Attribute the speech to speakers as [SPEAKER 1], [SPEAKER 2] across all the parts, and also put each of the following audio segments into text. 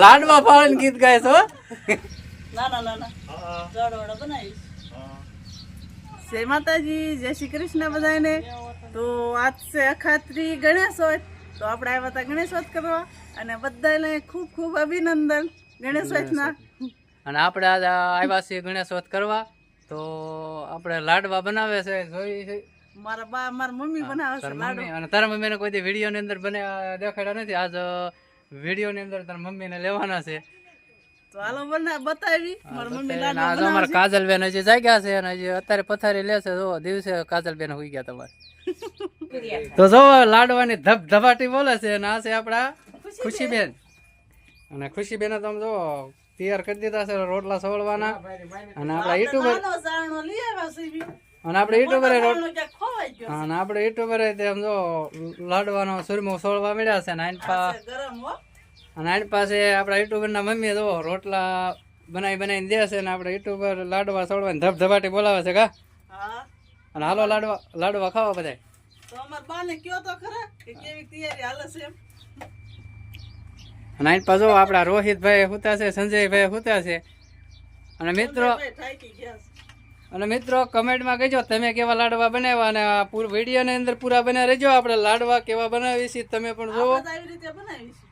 [SPEAKER 1] લાડવા ફાળીને ગીત ગાય છો
[SPEAKER 2] જય માતાજી જય શ્રી કૃષ્ણ બધાને. તો આજ છે અખાત્રી ગણેશોત્સવ તો આપણે આવ્યા હતા ગણેશોત્સવ કરવા. અને બધાને ખૂબ ખૂબ અભિનંદન ગણેશોત્સવના
[SPEAKER 1] અને આપણે આજે આવ્યા છીએ ગણેશોત્સવ કરવા. તો આપણે લાડવા બનાવે છે જોઈ છે.
[SPEAKER 2] મારા બા મારા મમ્મી બનાવે છે લાડુ.
[SPEAKER 1] અને તારા મમ્મીને કોઈ દી વિડીયોની અંદર બને દેખાડ્યા નથી? આજ વિડીયોની અંદર તારા મમ્મીને લેવાના છે.
[SPEAKER 2] તો હાલો બના બતાવી. મારા મમ્મી લાડુ
[SPEAKER 1] આજ અમારા કાજલબેન હજી જાગ્યા છે અને હજી અત્યારે પથારી લેશે જો દિવસે કાજલબેન હોઈ ગયા તમારે. તો જો લાડવાની ધબ ધબાટી બોલે છે અને આ છે આપણા ખુશીબેન. અને ખુશીબેન તમે જો તૈયાર કરી દીધા છે રોટલા સવળવાના. અને આપણા યુટ્યુબર અને આપણે યુટ્યુબરે અને આપણે યુટ્યુબરે તેમ જો લાડવાનો સુરમો સોળવા મળ્યા છે અને આઈન પા આની પાસે આપણા યુટ્યુબરના મમ્મી જો રોટલા બનાવી બનાવીને દે છે અને આપણે યુટ્યુબર લાડવા સોળવા ધબ ધબાટી બોલાવે છે કા? અને હાલો લાડવા લાડવા ખાવા અને આની પાસે આપણા રોહિતભાઈ હુતા છે સંજયભાઈ હુતા છે. અને મિત્રો. અને મિત્રો કમેન્ટમાં કહેજો તમે કેવા લાડવા બનાવ્યા અને આ પૂર વિડીયોની અંદર પૂરા બન્યા રહેજો. આપણે લાડવા કેવા બનાવી છીએ તમે પણ જોવો
[SPEAKER 2] આપણે તો આવી રીતે બનાવીશું.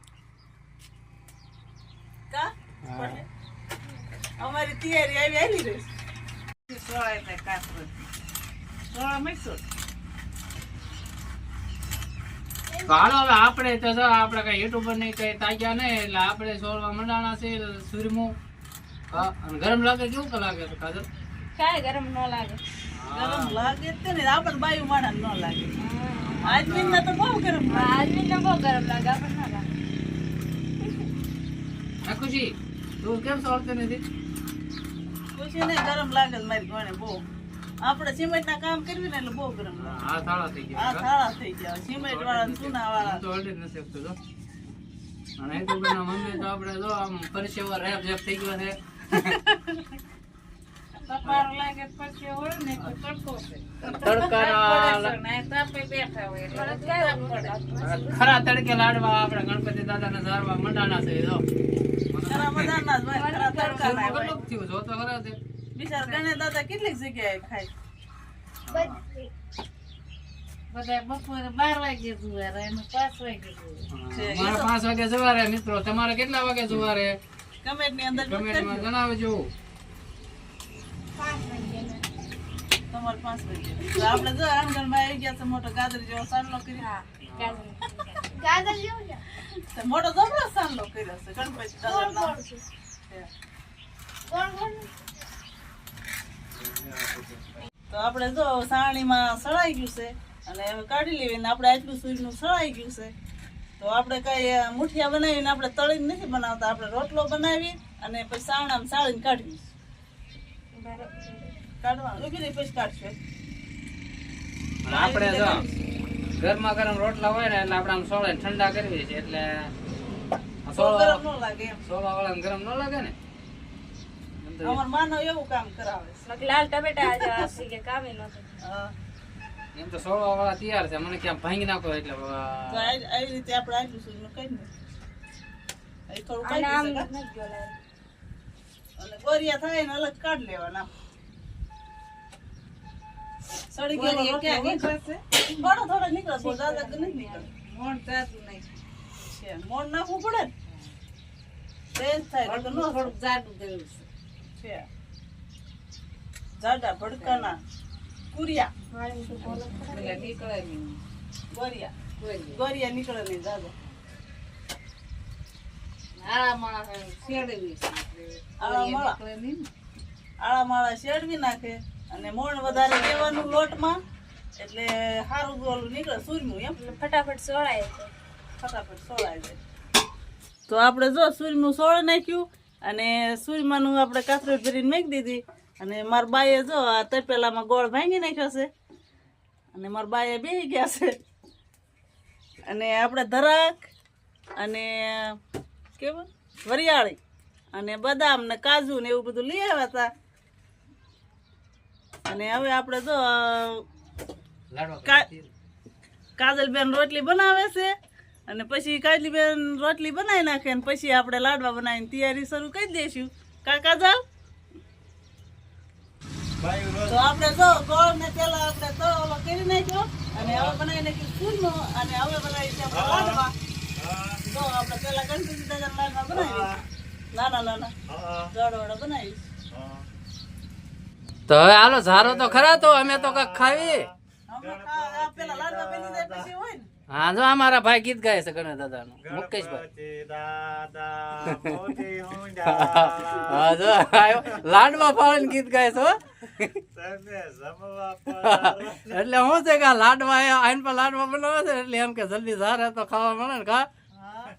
[SPEAKER 2] કા? અમારી તૈયારી આવી આવી રહેશે સોળા એટલે કાસરત સોળા મૈસૂર.
[SPEAKER 1] હાલો હવે આપણે તો આપણે કઈ યુટ્યુબર નહીં કઈ તાગ્યા નહીં એટલે આપણે સોળવા મંડાણા છે સુરમું. હા ગરમ લાગે કેવું કે લાગે છે કાજલ?
[SPEAKER 3] કાંઈ ગરમ ન લાગે.
[SPEAKER 2] ગરમ લાગે જ તે ને આપણને બાયું માણા ન લાગે. આદમીને તો બહુ ગરમ લાગે.
[SPEAKER 3] આદમી ને બહુ ગરમ લાગે આપણને ના લાગે.
[SPEAKER 1] ખુશી તું કેમ સોળતી નથી?
[SPEAKER 2] ખુશી ને ગરમ લાગે મારી ગોણે બહુ. આપણે સિમેન્ટ ના કામ કરવી ને એટલે બહુ ગરમ લાગે.
[SPEAKER 1] આ થાળા થઈ
[SPEAKER 2] આ
[SPEAKER 1] ગયા
[SPEAKER 2] થાળા થઈ ગયા. સિમેન્ટ વાળા ને ચૂના વાળા
[SPEAKER 1] તો ઓલરેડી નથી શકતો જો. અને યુટ્યુબરના મમ્મી તો આપણે જો આમ પરસેવો રેપ જેપ થઈ ગયો છે. ખરા તડકે લાડવા આપડે ગણપતિ દાદાને ઝારવા મંડાના છે જો.
[SPEAKER 2] ના દાદા કેટલીક જગ્યાએ ખાય.
[SPEAKER 3] બધા બપોરે બાર વાગે જુવારે અને પાંચ વાગે જુવારે.
[SPEAKER 1] મારે પાંચ વાગે સવારે મિત્રો. તમારે કેટલા વાગે સવારે
[SPEAKER 2] કમેન્ટની અંદર
[SPEAKER 1] જણાવજો.
[SPEAKER 2] તમારે પાંચ વાગે તો આપણે જો આંગણમાં આવી ગયા છે મોટો ગાજર જેવો સાંડલો કરી તો મોટો જબરો સાંડલો કર્યો છે ગણપતિ. તો આપણે જો સાણીમાં સળાઈ ગયું છે અને હવે કાઢી લેવી ને આપણે આટલું સૂર્યનું સળાઈ ગયું છે. તો આપણે કઈ મુઠિયા બનાવીને આપણે તળીને નથી બનાવતા આપણે રોટલો બનાવી અને પછી સાવણામાં સાળીને કાઢવી
[SPEAKER 1] આપણે જો ગરમા ગરમ રોટલા હોય ને એટલે આપણે આમ સોળે ઠંડા કરવી છે એટલે સોળા
[SPEAKER 2] ગરમ ન લાગે એમ.
[SPEAKER 1] સોળા વાળા ગરમ ન લાગે ને?
[SPEAKER 2] અમાર માનવ એવું કામ કરાવે.
[SPEAKER 3] લાલ ટમેટા આજે આસી કે કામે નતું
[SPEAKER 1] એમ તો સોળવા વાળા તૈયાર છે મને ક્યાં ભાંગી નાખો એટલે
[SPEAKER 2] તો આવી રીતે આપણે આટલું સુધી. થોડું કાઢી
[SPEAKER 3] નથી ગયો
[SPEAKER 2] અને ગોરિયા થાય ને અલગ કાઢ લેવાના. સડી ગયેલો. થોડો થોડો નીકળે જ્યાદા નથી નીકળે? છે મોણ નાખવું પડે ને? થાય નકર નો થાય. છે. જાડા ભડકાના કુરિયા. ગોરિયા. ગોરિયા. નીકળે નહીં જાદા આળા માળા આળા માળા. શેડવી નાખે. અને મોણ વધારે દેવાનું લોટમાં એટલે સારું ઓલું નીકળે સુરમું એમ.
[SPEAKER 3] ફટાફટ સોળાય છે.
[SPEAKER 2] ફટાફટ સોળાય છે. તો આપણે જો સૂરમું સોળ નાખ્યું અને સૂરમાનું આપણે કાથરોટ ભરીને મેકી દીધી. અને મારા બાએ જો આ તપેલામાં ગોળ ભાંગી નાખ્યો છે. અને મારા બાએ બેહી ગયા છે. અને આપણે ધરાક અને કેવું? વરિયાળી અને બદામ ને કાજુ ને એવું બધું લઈ આવ્યા હતા. અને હવે આપણે જો કાજલબેન રોટલી બનાવે છે અને પછી કાજલીબેન રોટલી બનાવી નાખે ને પછી આપણે લાડવા બનાવીને તૈયારી શરૂ કરી દઈશું. કા કાજલ? તો આપણે જો ગોળ ને પેલા આપણે તો હવે કરી નાખ્યો અને હવે બનાવી નાખ્યું ફૂલનો અને હવે બનાવી છે આપણે લાડવા. જો આપણે પેલા ગણપતિ દાદા લાડવા બનાવી નાના નાના જડવાળા બનાવી.
[SPEAKER 1] તો હવે હાલો ઝારો તો ખરા તો અમે તો કંઈક ખાવી.
[SPEAKER 2] હમણાં ખા- આ પેલા લાડવા બની જાય પછી હોય ને
[SPEAKER 1] હા જો અમારા ભાઈ ગીત ગાય છે ગણેશ દાદા નું મુકેશભાઈ હા જો આયો. લાડવા ફાળીને ગીત ગાય છો એટલે હું છે કે લાડવા એ આઈન પર લાડવા બનાવે છે એટલે એમ કે જલ્દી ઝારે તો ખાવા મળે ને કા
[SPEAKER 2] હા.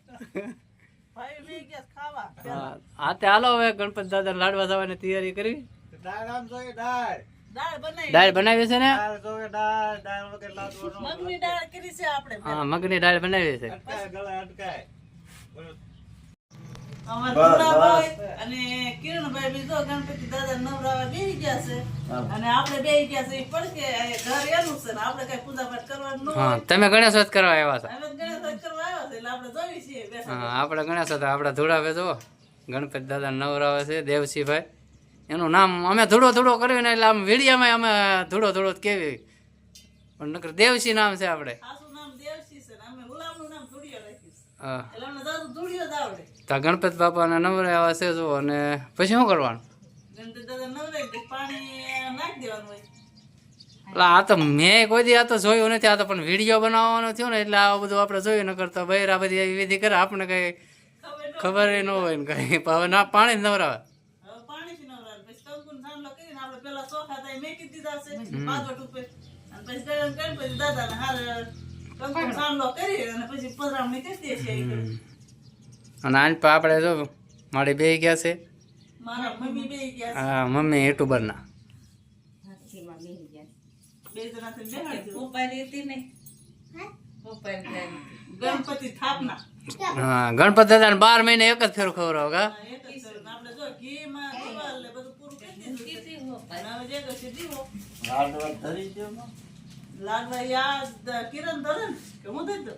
[SPEAKER 1] તે હાલો હવે ગણપતિ દાદા લાડવા જવાની તૈયારી કરવી.
[SPEAKER 2] દાળ બનાવી.
[SPEAKER 1] દાળ બનાવી છે ને?
[SPEAKER 2] મગની દાળ કરી છે આપણે
[SPEAKER 1] હા મગની દાળ બનાવી છે.
[SPEAKER 2] અને કિરણભાઈ બી ગણપતિ દાદા નવરાવા બેહી ગયા છે. અને આપણે બે ગયા છે પડકે ઘર એનું છે ને આપણે કઈ પૂજા પાઠ કરવાનું
[SPEAKER 1] હા તમે ગણેશ વધ કરવા આવ્યા છો?
[SPEAKER 2] અમે ગણેશ ચતુર્થી કરવા આવ્યા છે એટલે આપણે જોઈ છીએ
[SPEAKER 1] હા આપણે ગણેશ આપણે ધૂળાવે જો ગણપતિ દાદા નવરાવે છે દેવસીભાઈ એનું નામ અમે ધૂળો ધૂળો કર્યું ને એટલે આમ વીડિયામાં અમે ધૂળો ધૂળો કેવી. પણ નકર દેવસી નામ છે આપણે તો ગણપતિ બાપાના નવરાવા છે જો અને પછી શું કરવાનું? એટલે આ તો મેં કોઈ દી આ તો જોયું નથી આ તો પણ વીડિયો બનાવવાનો થયો ને એટલે આ બધું આપણે જોયું ન કરતા બૈરા બધી વિધિ કરે આપણે કઈ
[SPEAKER 2] ખબર ન
[SPEAKER 1] હોય ને કઈ. હવે ના પાણી જ નવરાવે
[SPEAKER 2] હવે પાણીથી નવરાવે. પછી કંકુનો સાંડલો કરીને આપણે પેલા મેકી દીધા છે બાજોટ ઉપર. અને પછી ગરમ કરીને પછી દાદાને હારે કંકુનો સાંડલો કરી અને પછી પધરામણી કરી દઈએ છીએ ઈ ઘડી.
[SPEAKER 1] અને પર આપણે જો મારી બે ગયા છે.
[SPEAKER 2] મારા મમ્મી બેય ગયા છે.
[SPEAKER 1] હા મમ્મી
[SPEAKER 2] બે જણા બેહાડી દીધા. ગણપતિ સ્થાપના
[SPEAKER 1] હા ગણપતિ દાદા બાર મહિને એક જ ફેર ખવડાવો કા?
[SPEAKER 2] છે. આપણે જો કિરણ ધરે ને? કે હું દઈ દઉં?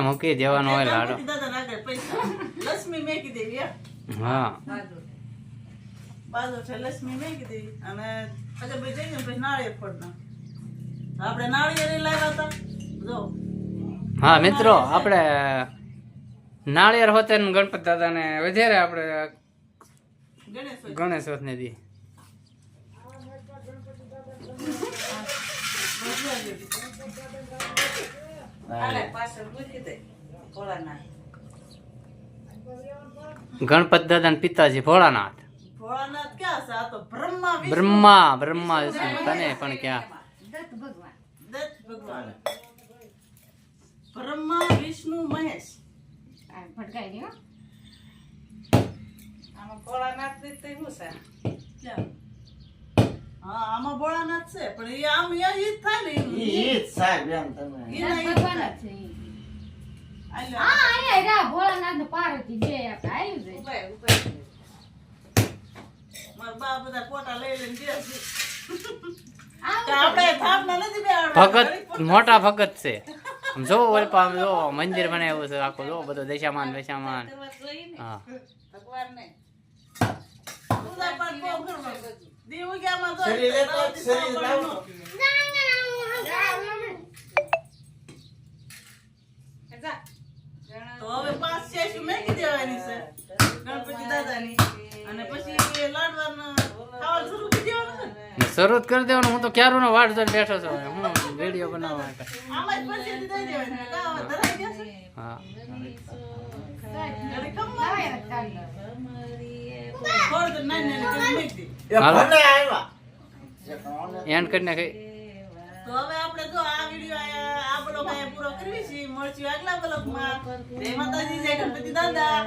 [SPEAKER 1] મૂકી દેવાનો હોય લાડો.
[SPEAKER 2] લક્ષ્મી મેકી દેવી
[SPEAKER 1] હા.
[SPEAKER 2] બાજુ છે લક્ષ્મી મેકી દેવી. અને પછી ભાઈ જઈને પછી નાળિયેર ફોડના આપણે નાળિયેર લાવ્યા હતા. જો.
[SPEAKER 1] હા મિત્રો આપણે નાળિયેર હોતે ને ગણપતિ દાદાને વધારે આપણે
[SPEAKER 2] ગણેશ હોય.
[SPEAKER 1] ગણેશ ને દી. ગણપતિ દાદા પિતાજી ભોળાનાથ.
[SPEAKER 2] ભોળાનાથ ક્યાં? છે આ તો બ્રહ્મા વિષ્ણુ
[SPEAKER 1] મહેશ. આ પણ ક્યાં
[SPEAKER 2] દત્ત ભગવાન બ્રહ્મા વિષ્ણુ મહેશ ક્યાં? હા આમાં ભોળાનાથ છે પણ એ આમ એ ઈ જ થાય ને જ. આલ્યો. મારા બા બધા ફોટા લઈ લઈને ગયા છે. તો આપણે થાપના નથી બેહાડવાના.
[SPEAKER 1] ભગત મોટા ભગત છે. આમ જો ઓલ પા આમ જો મંદિર બનાવ્યું છે આખું જો બધો દશામાન દશામાન. હા.
[SPEAKER 2] તો હવે પાંચ શેષ મેકી દેવાની છે ગણપતિ દાદાની. અને પછી લાડવાના ખાવાનું શરૂ કરી દેવાનું
[SPEAKER 1] કરી હું તો ક્યારું નો વાટ જોઈને બેઠો છું વીડિયો બનાવવા માટે.
[SPEAKER 2] આમાં જ પછીથી દઈ દેવાની. કાં હવે ધરાઈ જશે?
[SPEAKER 1] હા
[SPEAKER 2] ઘડી ખમવાનું. થોડું નાની નાની કરી મૂકી દે.
[SPEAKER 1] હાલો એન્ડ કરી નાખી
[SPEAKER 2] તો હવે આપણે જો આ વીડિયો આ બ્લોગ અહીંયા પૂરો કરવી છે મળશું આગલા બ્લોગમાં જય માતાજી જય ગણપતિ દાદા